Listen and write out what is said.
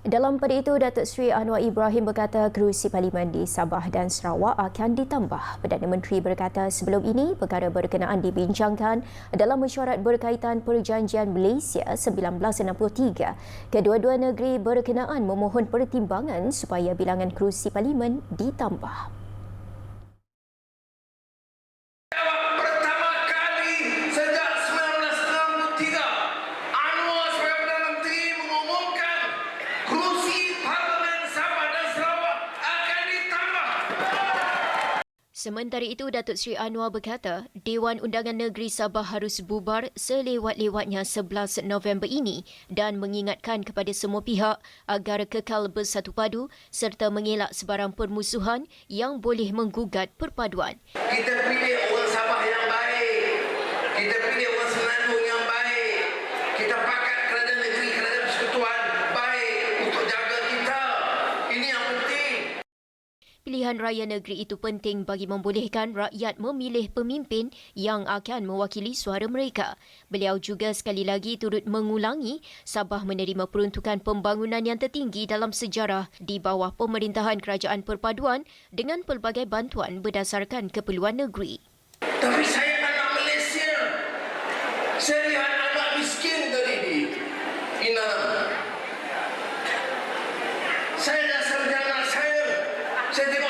Dalam pada itu, Datuk Seri Anwar Ibrahim berkata kerusi parlimen di Sabah dan Sarawak akan ditambah. Perdana Menteri berkata sebelum ini perkara berkenaan dibincangkan dalam mesyuarat berkaitan perjanjian Malaysia 1963. Kedua-dua negeri berkenaan memohon pertimbangan supaya bilangan kerusi parlimen ditambah. Pertama kali sejak 1963 Anwar sebagai Perdana Menteri mengumumkan kerusi Parlimen Sabah dan Sarawak akan ditambah. Sementara itu, Datuk Seri Anwar berkata, Dewan Undangan Negeri Sabah harus bubar selewat-lewatnya 11 November ini dan mengingatkan kepada semua pihak agar kekal bersatu padu serta mengelak sebarang permusuhan yang boleh menggugat perpaduan. Kita pilih Pilihan raya negeri itu penting bagi membolehkan rakyat memilih pemimpin yang akan mewakili suara mereka. Beliau juga sekali lagi turut mengulangi Sabah menerima peruntukan pembangunan yang tertinggi dalam sejarah di bawah pemerintahan kerajaan perpaduan dengan pelbagai bantuan berdasarkan keperluan negeri. Tapi saya nak Malaysia. Saya lihat anak miskin tadi di Inang. Saya C'est des